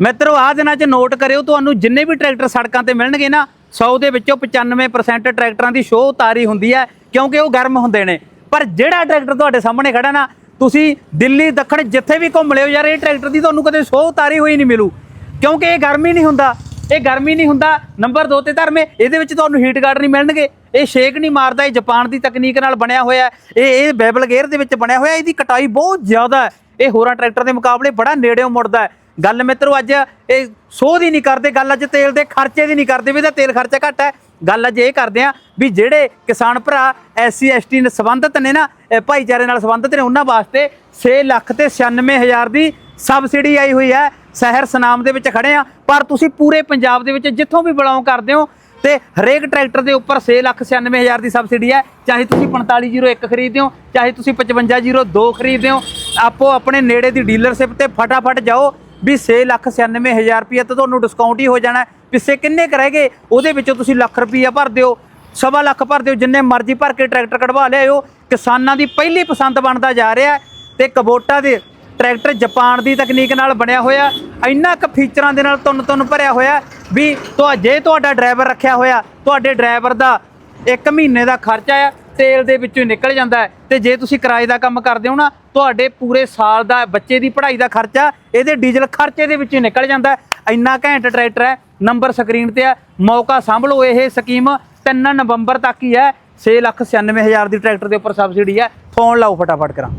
ਮਿੱਤਰੋ, ਆਹ ਦਿਨਾਂ 'ਚ ਨੋਟ ਕਰਿਓ, ਤੁਹਾਨੂੰ ਜਿੰਨੇ ਵੀ ਟਰੈਕਟਰ ਸੜਕਾਂ ਤੇ ਮਿਲਣਗੇ ਨਾ 100 ਦੇ ਵਿੱਚੋਂ 95% ਟਰੈਕਟਰਾਂ ਦੀ ਸ਼ੋਅ ਉਤਾਰੀ ਹੁੰਦੀ ਹੈ, ਕਿਉਂਕਿ ਉਹ ਗਰਮ ਹੁੰਦੇ ਨੇ। ਪਰ ਜਿਹੜਾ ਟਰੈਕਟਰ ਤੁਹਾਡੇ ਸਾਹਮਣੇ ਖੜਾ ਨਾ, ਤੁਸੀਂ ਦਿੱਲੀ, ਦੱਖਣ ਜਿੱਥੇ ਵੀ ਘੁੰਮ ਲਿਓ ਯਾਰ, ਇਹ ਟਰੈਕਟਰ ਦੀ ਤੁਹਾਨੂੰ ਕਦੇ ਸ਼ੋਅ ਉਤਾਰੀ ਹੋਈ ਨਹੀਂ ਮਿਲੂ। ਕਿਉਂਕਿ ਇਹ ਗਰਮੀ ਨਹੀਂ ਹੁੰਦਾ। ਇਹ ਗਰਮੀ ਨਹੀਂ ਹੁੰਦਾ। ਨੰਬਰ 2 ਤੇ ਧਰਮੇ ਇਹਦੇ ਵਿੱਚ ਤੁਹਾਨੂੰ ਹੀਟ ਗਾਰਡ ਨਹੀਂ ਮਿਲਣਗੇ। ਇਹ ਸ਼ੇਕ ਨਹੀਂ ਮਾਰਦਾ, ਇਹ ਜਾਪਾਨ ਦੀ ਤਕਨੀਕ ਨਾਲ ਬਣਿਆ ਹੋਇਆ ਇਹ ਇਹ ਬੈਬਲ ਗੇਅਰ ਦੇ ਵਿੱਚ ਬਣਿਆ ਹੋਇਆ, ਇਹਦੀ ਕਟਾਈ ਬਹੁਤ ਜ਼ਿਆਦਾ ਹੈ। ਇਹ ਹੋਰਾਂ ਟਰੈਕਟਰ ਦੇ ਮੁਕਾਬਲੇ ਬੜਾ ਨੇੜਿਓਂ ਮੁੜਦਾ ਹੈ। ਗੱਲ ਮਿੱਤਰੋ ਅੱਜ ਇਹ ਸੋਧ ਹੀ ਨਹੀਂ ਕਰਦੇ, ਗੱਲ ਅੱਜ ਤੇਲ ਦੇ ਖਰਚੇ ਦੀ ਨਹੀਂ ਕਰਦੇ ਵੀ ਇਹਦਾ ਤੇਲ ਖਰਚਾ ਘੱਟ ਹੈ। ਗੱਲ ਅੱਜ ਇਹ ਕਰਦੇ ਆ ਵੀ ਜਿਹੜੇ ਕਿਸਾਨ ਭਰਾ ਐਸਸੀ ਐਸਟੀ ਨਾਲ ਸੰਬੰਧਿਤ ਨੇ ਨਾ ਭਾਈਚਾਰੇ ਨਾਲ ਸੰਬੰਧਿਤ ਨੇ, ਉਹਨਾਂ ਵਾਸਤੇ 6 ਲੱਖ ਤੇ 96000 ਦੀ ਸਬਸਿਡੀ ਆਈ ਹੋਈ ਹੈ। ਸ਼ਹਿਰ ਸਨਾਮ ਦੇ ਵਿੱਚ ਖੜੇ ਆ ਪਰ ਤੁਸੀਂ ਪੂਰੇ ਪੰਜਾਬ ਦੇ ਵਿੱਚ ਜਿੱਥੋਂ ਵੀ ਬਿਲੋਂਗ ਕਰਦੇ ਹੋ ਤੇ ਹਰੇਕ ਟਰੈਕਟਰ ਦੇ ਉੱਪਰ 6 ਲੱਖ 96000 ਦੀ ਸਬਸਿਡੀ ਹੈ। ਚਾਹੇ ਤੁਸੀਂ 4501 ਖਰੀਦਦੇ ਹੋ, ਚਾਹੇ ਤੁਸੀਂ 5502 ਖਰੀਦਦੇ ਹੋ, ਆਪੋ ਆਪਣੇ ਨੇੜੇ ਦੀ ਡੀਲਰਸ਼ਿਪ ਤੇ ਫਟਾਫਟ ਜਾਓ। ਵੀ 6 ਲੱਖ 96000 ਰੁਪਏ ਤਾਂ ਤੁਹਾਨੂੰ ਡਿਸਕਾਊਂਟ ਹੀ ਹੋ ਜਾਣਾ ਪਿੱਛੇ ਕਿੰਨੇ ਕੁ ਉਹਦੇ ਵਿੱਚੋਂ ਤੁਸੀਂ ਲੱਖ ਰੁਪਈਆ ਭਰ ਦਿਓ, ਸਵਾ ਲੱਖ ਭਰ ਦਿਓ, ਜਿੰਨੇ ਮਰਜ਼ੀ ਭਰ ਕੇ ਟਰੈਕਟਰ ਕਢਵਾ ਲਿਆਓ ਕਿਸਾਨਾਂ ਦੀ ਪਹਿਲੀ ਪਸੰਦ ਬਣਦਾ ਜਾ ਰਿਹਾ ਹੈ ਤੇ ਕਬੋਟਾ ਦੇ ਟਰੈਕਟਰ ਜਾਪਾਨ ਦੀ ਤਕਨੀਕ ਨਾਲ ਬਣਿਆ ਹੋਇਆ ਇੰਨਾ ਕੁ ਫੀਚਰਾਂ ਦੇ ਨਾਲ ਤੁੰਨ ਤੁੰਨ ਭਰਿਆ ਹੋਇਆ ਵੀ ਤੁਹਾ ਜੇ ਤੁਹਾਡਾ ਡਰਾਈਵਰ ਰੱਖਿਆ ਹੋਇਆ, ਤੁਹਾਡੇ ਡਰਾਈਵਰ ਦਾ ਇੱਕ ਮਹੀਨੇ ਦਾ ਖਰਚਾ ਆ। ਤੇਲ ਦੇ ਵਿੱਚੋਂ ਹੀ ਨਿਕਲ ਜਾਂਦਾ ਹੈ। ਤੇ ਜੇ ਤੁਸੀਂ ਕਿਰਾਏ ਦਾ ਕੰਮ ਕਰਦੇ ਹੋ ਨਾ, ਤੁਹਾਡੇ ਪੂਰੇ ਸਾਲ ਦਾ ਬੱਚੇ ਦੀ ਪੜ੍ਹਾਈ ਦਾ ਖਰਚਾ ਇਹਦੇ ਡੀਜ਼ਲ ਖਰਚੇ ਦੇ ਵਿੱਚੋਂ ਹੀ ਨਿਕਲ ਜਾਂਦਾ ਹੈ। ਇੰਨਾ ਘੈਂਟ ਟਰੈਕਟਰ ਹੈ, ਨੰਬਰ ਸਕਰੀਨ ਤੇ ਹੈ। ਮੌਕਾ ਸੰਭਲੋ, ਇਹ ਸਕੀਮ 3 ਨਵੰਬਰ ਤੱਕ ਹੀ ਹੈ। 6 ਲੱਖ 96000 ਦੀ ਟਰੈਕਟਰ ਦੇ ਉੱਪਰ ਸਬਸਿਡੀ ਹੈ। ਫੋਨ ਲਾਓ, ਫਟਾਫਟ ਕਰਾਂ।